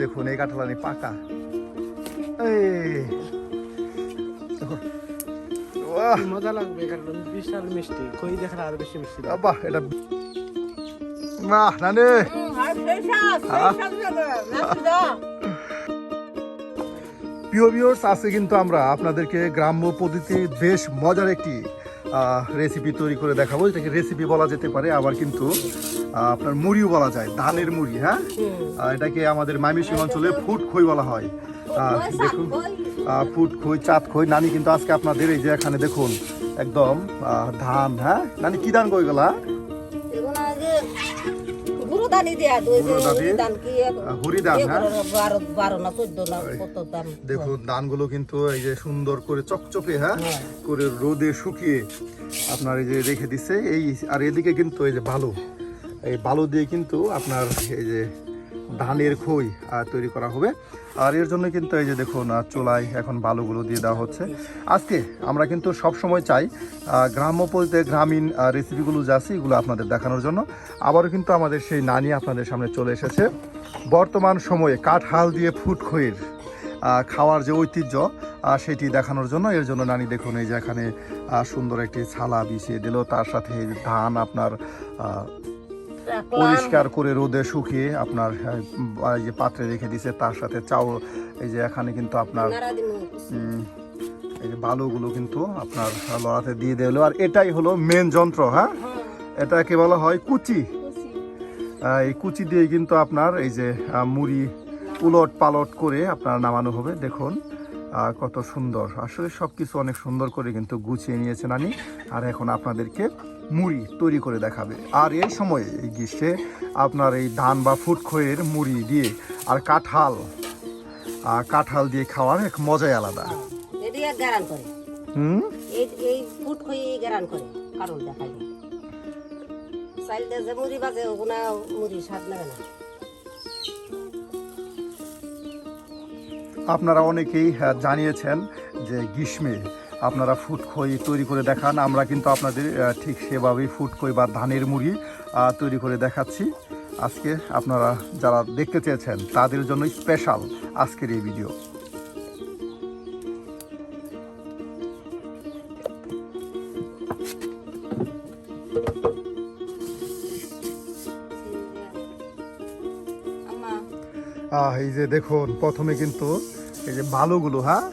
দেখুন এই কাঁঠালানি পাকা। এই দেখুন। মজা লাগবে কারণ বিশাল মিষ্টি। কই দেখলে আরও বেশি মিষ্টি বাহ এটা বাহ নানি। প্রিয় ভিউয়ার্স আজকে কিন্তু আমরা আপনাদেরকে গ্রাম্য পদ্ধতি বেশ মজার একটি রেসিপি তৈরি করে দেখাবো এটাকে রেসিপি বলা যেতে পারে আবার কিন্তু আপনার মুড়িও বলা যায় ধানের মুড়ি হ্যাঁ? এটাকে আমাদের মাইমিসিং অঞ্চলে ফুট খই বলা হয়। দেখুন ফুট খই চাঁদ খই নানি কিন্তু আজকে আপনাদের এই যে এখানে দেখুন একদম ধান হ্যাঁ? নানি কি ধান কই গেলা দানি দেয়া তো দান কি হুরি ধান হ্যাঁ? বারো বারো না চোদ্দ না কত দাম? দেখুন ধানগুলো কিন্তু এই যে সুন্দর করে চকচকে হ্যাঁ। করে রোদে শুকিয়ে আপনার এই যে রেখে দিছে এই আর এদিকে কিন্তু এই যে বালু। এই বালু দিয়ে কিন্তু আপনার এই যে ধানের খই তৈরি করা হবে। আর এর জন্য কিন্তু এই যে দেখুন চুলায় এখন বালুগুলো দিয়ে দেওয়া হচ্ছে। আজকে আমরা কিন্তু সব সময় চাই গ্রাম্য গ্রামীণ রেসিপিগুলো যা আছে এগুলো আপনাদের দেখানোর জন্য। আবারও কিন্তু আমাদের সেই নানি আপনাদের সামনে চলে এসেছে। বর্তমান সময়ে কাঠ হাল দিয়ে ফুট খইয়ের খাওয়ার যে ঐতিহ্য সেটি দেখানোর জন্য। এর জন্য নানি দেখুন, এই যে এখানে সুন্দর একটি ছালা বিছিয়ে দিল। তার সাথে ধান আপনার পরিষ্কার করে রোদে শুকিয়ে আপনার এই যে পাত্রে রেখে দিছে তার সাথে চাউল এই যে এখানে কিন্তু আপনার এই যে বালুগুলো কিন্তু আপনার লড়াতে দিয়ে দিলো। আর এটাই হলো মেন যন্ত্র হ্যাঁ? এটাকে বলা হয় কুচি। এই কুচি দিয়ে কিন্তু আপনার এই যে মুড়ি উলট পালট করে আপনার নামানো হবে। দেখুন কত সুন্দর। আসলে সব কিছু অনেক সুন্দর করে কিন্তু গুছিয়ে নিয়েছেন নানি আর এখন আপনাদেরকে মুড়ি তৈরি করে দেখাবে। আর এই সময়ে এই গ্রীষ্মে আপনার এই ধান বা ফুটখয়ের মুড়ি দিয়ে আর কাঁঠাল কাঁঠাল দিয়ে খাওয়ার এক মজাই আলাদা। করে। হুম? এই এই গ্যারান করে কারণ দেখাই যায় যে মুড়ি বাজে ওগুলা মুড়ি স্বাদ লাগে না। আপনারা অনেকেই আহ, জানিয়েছেন যে গ্রীষ্মে আপনারা ফুটখই তৈরি করে দেখান আমরা কিন্তু আপনাদের ঠিক সেভাবেই ফুটখই বা ধানের মুড়ি তৈরি করে দেখাচ্ছি। আজকে আপনারা যারা দেখতে চেয়েছেন তাদের জন্য স্পেশাল আজকের এই ভিডিও। এই যে দেখুন প্রথমে কিন্তু এই যে বালুগুলো হ্যাঁ?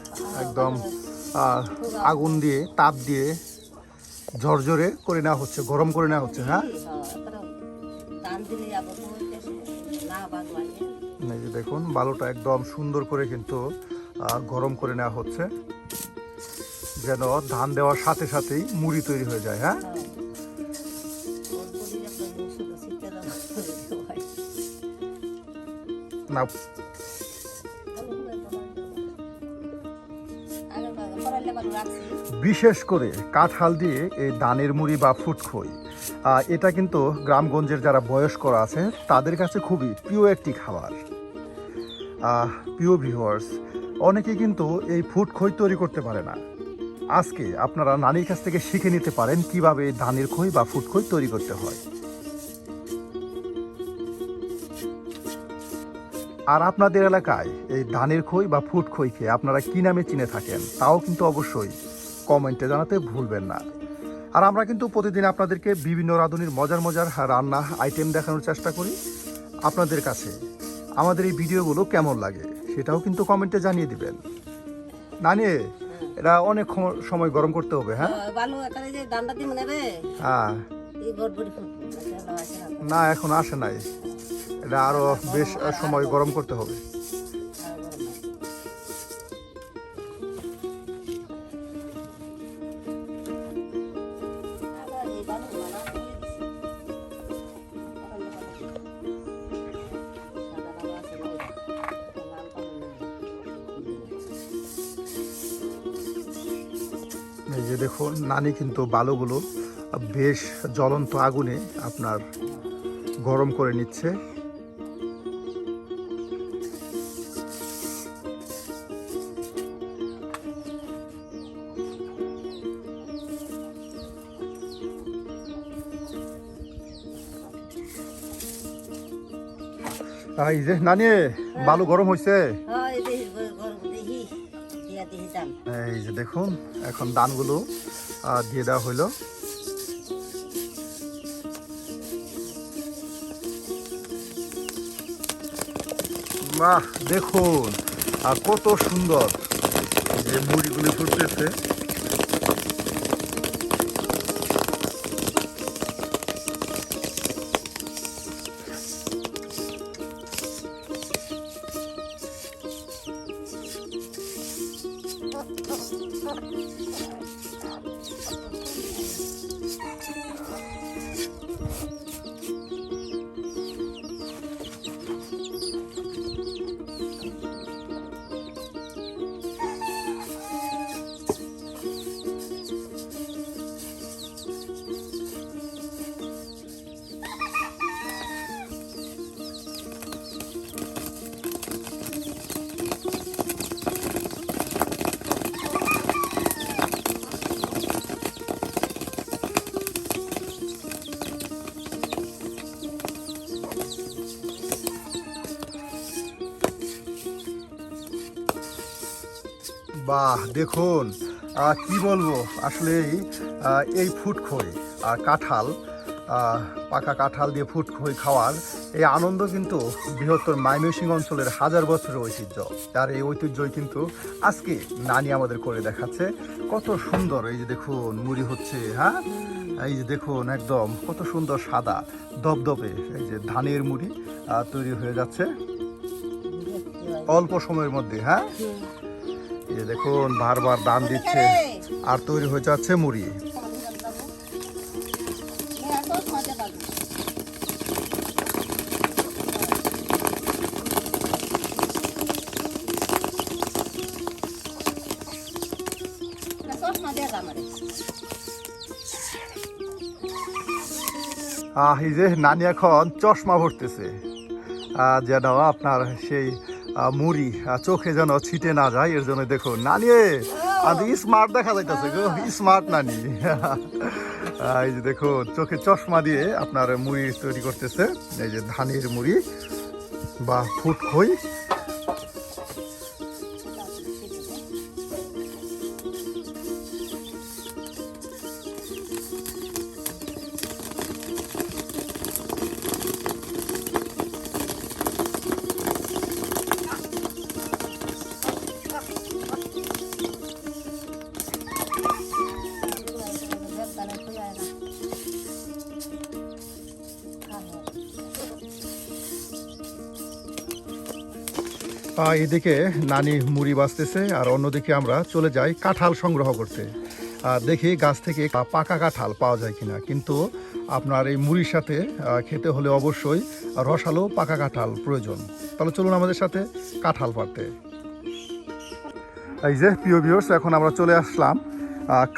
একদম। আগুন দিয়ে তাপ দিয়ে ঝরঝরে করে নেওয়া হচ্ছে গরম করে নেওয়া হচ্ছে হ্যাঁ? এই যে দেখুন বালুটা একদম সুন্দর করে কিন্তু গরম করে নেওয়া হচ্ছে যেন ধান দেওয়ার সাথে সাথেই মুড়ি তৈরি হয়ে যায় হ্যাঁ। না বিশেষ করে কাঁঠাল দিয়ে এই ধানের মুড়ি বা ফুটখই এটা কিন্তু গ্রামগঞ্জের যারা বয়স্করা আছে, তাদের কাছে খুবই প্রিয় একটি খাবার। প্রিয় ভিউয়ার্স অনেকে কিন্তু এই ফুটখই তৈরি করতে পারে না। আজকে আপনারা নানির কাছ থেকে শিখে নিতে পারেন কীভাবে ধানের খই বা ফুটখই তৈরি করতে হয়। আর আপনাদের এলাকায় এই ধানের খই বা ফুট খইকে আপনারা কী নামে চিনে থাকেন তাও কিন্তু অবশ্যই কমেন্টে জানাতে ভুলবেন না। আর আমরা কিন্তু প্রতিদিন আপনাদেরকে বিভিন্ন রাঁধুনির মজার মজার রান্না আইটেম দেখানোর চেষ্টা করি। আপনাদের কাছে আমাদের এই ভিডিওগুলো কেমন লাগে সেটাও কিন্তু কমেন্টে জানিয়ে দিবেন। নানি এটা অনেক সময় গরম করতে হবে হ্যাঁ? ভালো এখানে যে দান্ডা দিয়ে মনে হ্যাঁ। না এখন আসে নাই। এটা আরও বেশ সময় গরম করতে হবে। এই যে দেখুন, নানি কিন্তু বালুগুলো বেশ জ্বলন্ত আগুনে আপনার গরম করে নিচ্ছে। এই যে নানি বালু গরম হয়েছে হয় এই যে দেখুন এখন দানগুলো দিয়ে দেওয়া হইল। বাহ দেখুন আর কত সুন্দর যে মুড়িগুলি ফুটতেছে। বাহ দেখুন। কি বলব? আসলে এই, ফুটখই আর কাঁঠাল পাকা কাঁঠাল দিয়ে ফুটখই খাওয়ার এই আনন্দ কিন্তু বৃহত্তর ময়মনসিংহ অঞ্চলের হাজার বছরের ঐতিহ্য। তার এই ঐতিহ্যই কিন্তু আজকে নানি আমাদের করে দেখাচ্ছে। কত সুন্দর এই যে দেখুন মুড়ি হচ্ছে হ্যাঁ? এই যে দেখুন একদম কত সুন্দর সাদা দবদবে এই যে ধানের মুড়ি তৈরি হয়ে যাচ্ছে। অল্প সময়ের মধ্যে হ্যাঁ? দেখুন বারবার দাম দিচ্ছে। আর তৈরি হয়ে যাচ্ছে মুড়ি। আহ, এই যে নানি এখন চশমা ভরতেছে। যেন আপনার সেই মুড়ি আর চোখে যেন ছিটে না যায়, এর জন্য দেখো নানি আজ স্মার্ট দেখা যাইতেছে গো স্মার্ট নানি। এই যে দেখো, চোখে চশমা দিয়ে আপনার মুড়ি তৈরি করতেছে, এই যে ধানের মুড়ি বা ফুট খই এদিকে নানি মুড়ি বাঁচতেছে আর অন্যদিকে আমরা চলে যাই কাঁঠাল সংগ্রহ করতে। আর দেখি গাছ থেকে পাকা কাঁঠাল পাওয়া যায় কিনা। কিন্তু আপনার এই মুড়ির সাথে খেতে হলে অবশ্যই রসালো পাকা কাঁঠাল প্রয়োজন। তাহলে চলুন আমাদের সাথে কাঁঠাল পাড়তে। এই যে, প্রিয় ভিউর্স এখন আমরা চলে আসলাম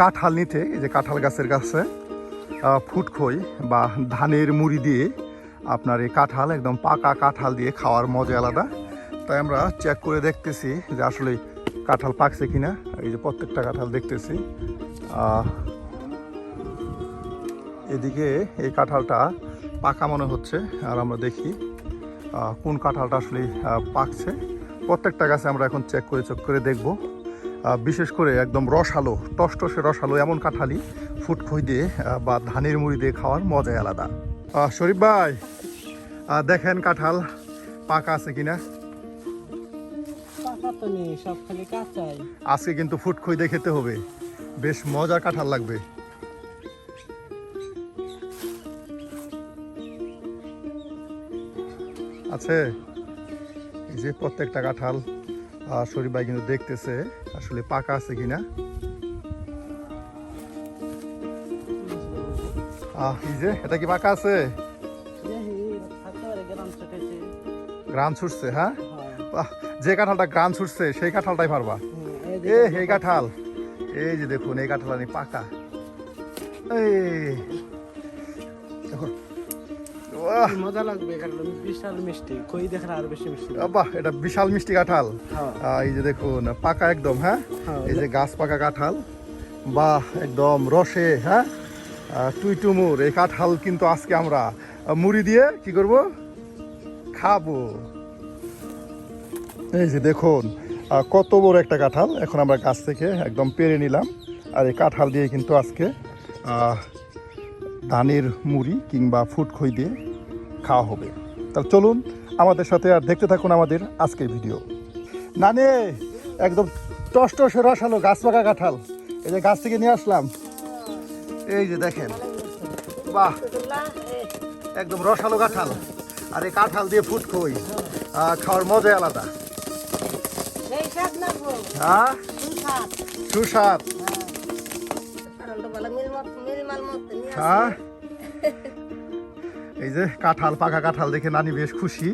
কাঁঠাল নিতে। এই যে কাঁঠাল গাছের কাছে ফুটখই বা ধানের মুড়ি দিয়ে আপনার এই কাঁঠাল একদম পাকা কাঁঠাল দিয়ে খাওয়ার মজা আলাদা। তাই আমরা চেক করে দেখতেছি যে আসলে কাঁঠাল পাকছে কিনা। এই যে প্রত্যেকটা কাঁঠাল দেখতেছি। এদিকে এই কাঁঠালটা পাকা মনে হচ্ছে, আর আমরা দেখি কোন কাঁঠালটা আসলে পাকছে। প্রত্যেকটা গাছে আমরা এখন চেক করে চেক করে দেখব। বিশেষ করে একদম রসালো, টসটসে রসালো এমন কাঁঠালই ফুটখই দিয়ে বা ধানের মুড়ি দিয়ে খাওয়ার মজাই আলাদা। শরীফ ভাই দেখেন কাঁঠাল পাকা আছে কিনা। তো নেই সব খালি কাঁচাই। আজকে কিন্তু ফুটখই দিয়ে খেতে হবে। বেশ মজার কাঁঠাল লাগবে। আছে এই যে প্রত্যেকটা কাঁঠাল শরীফ ভাই কিন্তু দেখতেছে আসলে পাকা আছে কিনা। আহ, এই যে এটা কি পাকা আছে? গ্রাম ছুটছে। হ্যাঁ? যে কাঁঠালটা গ্রান ছুটছে সেই কাঁঠালটাই পারবা। এ এই কাঁঠাল। এই যে দেখুন এই কাঁঠাল আমি পাকা। এই। দেখুন বাহ, কি মজা লাগবে বিশাল মিষ্টি খই দেখলে আরও বেশি মিষ্টি বাহ এটা বিশাল মিষ্টি কাঁঠাল। হ্যাঁ। এই যে দেখুন পাকা একদম হ্যাঁ? হ্যাঁ, এই যে গাছ পাকা কাঁঠাল। বাহ একদম রসে হ্যাঁ? টুইটুমুর এই কাঁঠাল কিন্তু আজকে আমরা মুড়ি দিয়ে কি করব? খাব। এই যে দেখুন কত বড় একটা কাঁঠাল। এখন আমরা গাছ থেকে একদম পেরে নিলাম। আর এই কাঁঠাল দিয়ে কিন্তু আজকে ধানের মুড়ি কিংবা ফুটখই দিয়ে খাওয়া হবে। তাহলে চলুন আমাদের সাথে আর দেখতে থাকুন আমাদের আজকের ভিডিও। নানে, একদম টস টসে রসালো গাছ পাকা কাঁঠাল। এই যে গাছ থেকে নিয়ে আসলাম। এই যে দেখেন, বাহ, একদম রসালো কাঁঠাল। আর এই কাঁঠাল দিয়ে ফুটখই খাওয়ার মজাই আলাদা। নিয়ে আসে। হ্যাঁ? এই যে কাঁঠাল, পাকা কাঁঠাল দেখে নানি বেশ খুশি।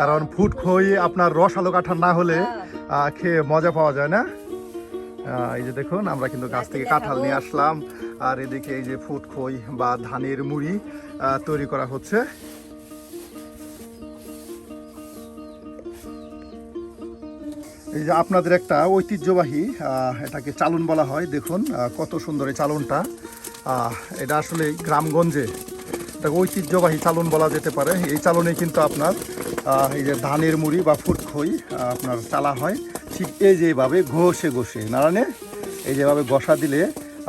কারণ ফুট খই আপনার রসালো কাঁঠাল না হলে খেয়ে মজা পাওয়া যায় না? এই যে দেখুন, আমরা কিন্তু গাছ থেকে কাঁঠাল নিয়ে আসলাম। আর এদিকে এই যে ফুট খই বা ধানের মুড়ি তৈরি করা হচ্ছে। এই যে আপনাদের একটা ঐতিহ্যবাহী এটাকে চালন বলা হয়, দেখুন কত সুন্দর এই চালনটা। এটা আসলে গ্রামগঞ্জে এটাকে ঐতিহ্যবাহী চালন বলা যেতে পারে। এই চালনে কিন্তু আপনার এই যে ধানের মুড়ি বা ফুটখই আপনার চালা হয়। ঠিক এই যেভাবে ঘষে ঘষে, নারায়ণে, এই যেভাবে ঘষা দিলে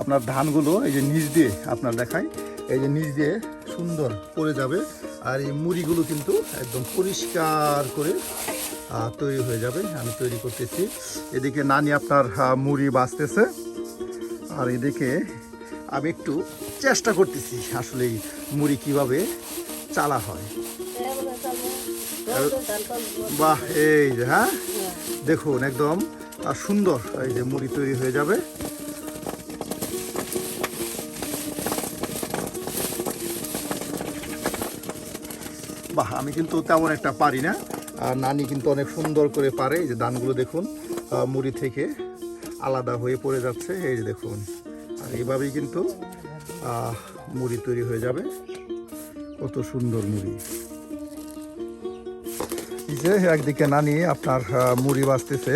আপনার ধানগুলো এই যে নিচ দিয়ে আপনার দেখায়, এই যে নিচ দিয়ে সুন্দর পড়ে যাবে। আর এই মুড়িগুলো কিন্তু একদম পরিষ্কার করে তৈরি হয়ে যাবে, আমি তৈরি করতেছি। এদিকে নানি আপনার মুড়ি বাঁচতেছে আর এদিকে আমি একটু চেষ্টা করতেছি আসলে মুড়ি কীভাবে চালা হয়। বাহ, এই যে হ্যাঁ? দেখুন, একদম সুন্দর এই যে মুড়ি তৈরি হয়ে যাবে। বাহ, আমি কিন্তু তেমন একটা পারি না। আর নানি কিন্তু অনেক সুন্দর করে পারে। এই যে ধানগুলো দেখুন মুড়ি থেকে আলাদা হয়ে পড়ে যাচ্ছে। এই যে দেখুন আর এইভাবেই কিন্তু মুড়ি তৈরি হয়ে যাবে। কত সুন্দর মুড়ি। এই যে একদিকে নানি আপনার মুড়ি বাঁচতেছে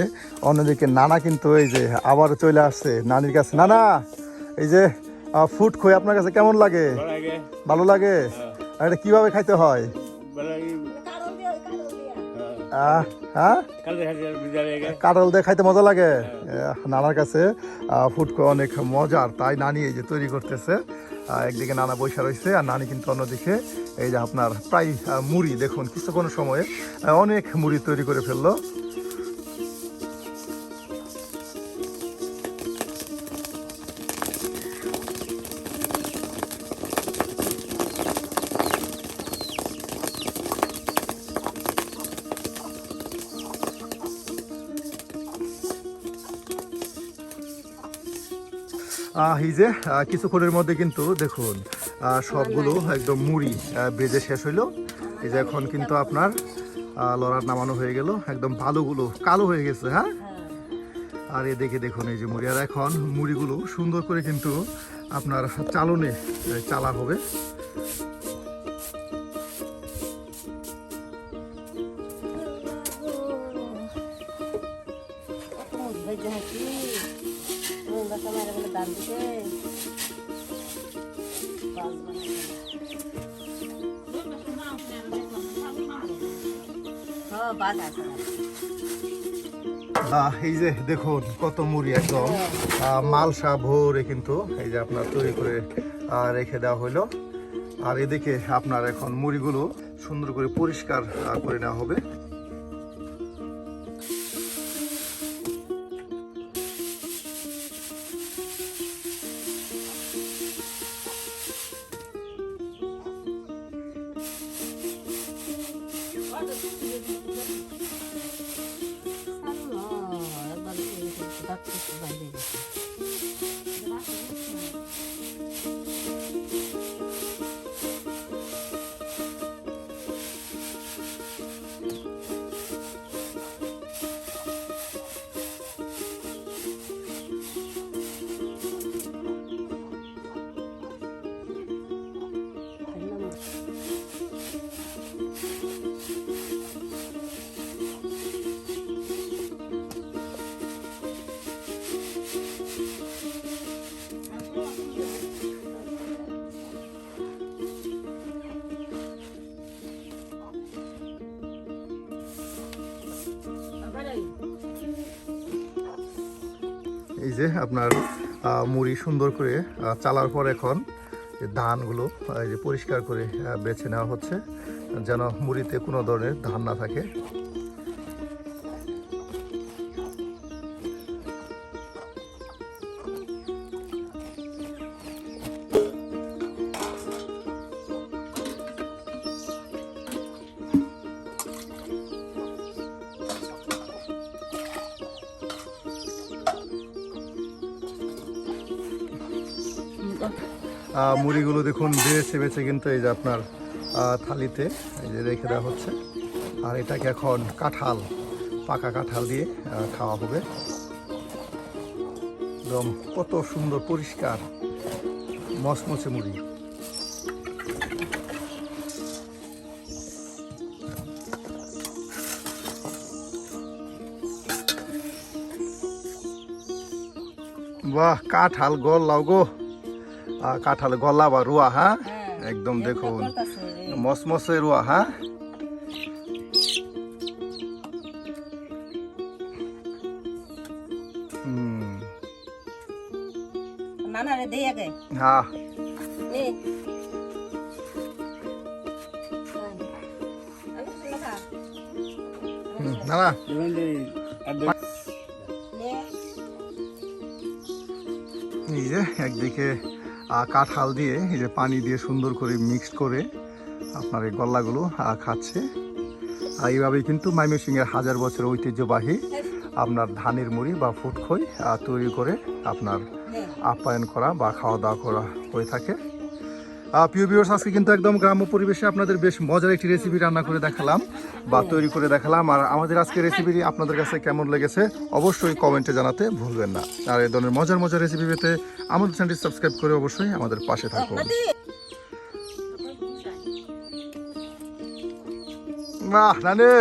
অন্যদিকে নানা কিন্তু এই যে আবার চলে আসছে। নানির কাছে নানা এই যে ফুট খই আপনার কাছে কেমন লাগে? ভালো লাগে। আর এটা কীভাবে খাইতে হয়? হ্যাঁ কাঁঠাল দিয়ে খাইতে মজা লাগে? নানার কাছে ফুটকো অনেক মজার। তাই নানি এই যে তৈরি করতেছে। একদিকে নানা বৈশা রয়েছে, আর নানি কিন্তু অন্যদিকে এই যে আপনার প্রায় মুড়ি। দেখুন কিছু কোনো সময়ে অনেক মুড়ি তৈরি করে ফেলল। এই যে কিছুক্ষণের মধ্যে কিন্তু দেখুন সবগুলো একদম মুড়ি বেজে শেষ হইল। এই যে এখন কিন্তু আপনার লড়ার নামানো হয়ে গেল। একদম ভালোগুলো, কালো হয়ে গেছে হ্যাঁ? আর এদিকে দেখুন, এই যে মুড়ি, আর এখন মুড়িগুলো সুন্দর করে কিন্তু আপনার চালনে চালা হবে। এই যে দেখুন কত মুড়ি একদম। মালসা ভোরে কিন্তু এই যে আপনার তৈরি করে রেখে দেওয়া হলো আর এদিকে আপনার এখন মুড়িগুলো সুন্দর করে পরিষ্কার করে নেওয়া হবে। একবার যে আপনার মুড়ি সুন্দর করে চালার পর এখন ধানগুলো এই যে পরিষ্কার করে বেছে নেওয়া হচ্ছে, যেন মুড়িতে কোনো ধরনের ধান না থাকে। মুড়িগুলো দেখুন বেছে বেছে কিন্তু এই যে আপনার থালিতে। এই যে রেখে দেওয়া হচ্ছে। আর এটাকে এখন কাঁঠাল, পাকা কাঁঠাল দিয়ে খাওয়া হবে। একদম কত সুন্দর, পরিষ্কার, মচমচে মুড়ি। বাহ, কাঁঠাল, গল লাও গো। কাঁঠাল গলা বা রুয়া হ্যাঁ? একদম দেখুন। মসমসে রুয়া হ্যাঁ? হ্যাঁ। নে না এই যে একদিকে কাঁঠাল দিয়ে এই যে পানি দিয়ে সুন্দর করে মিক্সড করে আপনার এই গল্লাগুলো খাচ্ছে। আর এইভাবেই কিন্তু ময়মনসিংহের হাজার বছর ঐতিহ্যবাহী আপনার ধানের মুড়ি বা ফুটখই তৈরি করে আপনার আপ্যায়ন করা বা খাওয়া দাওয়া করা হয়ে থাকে। প্রিয় ভিউয়ার্স আজকে কিন্তু একদম গ্রাম্য পরিবেশে আপনাদের বেশ মজার একটি রেসিপি রান্না করে দেখালাম বা তৈরি করে দেখালাম। আর আমাদের আজকে রেসিপিটি আপনাদের কাছে কেমন লেগেছে অবশ্যই কমেন্টে জানাতে ভুলবেন না। আর এই ধরনের মজার মজার রেসিপি পেতে আমাদের চ্যানেলটি সাবস্ক্রাইব করে অবশ্যই আমাদের পাশে থাকুন। বাহ রানে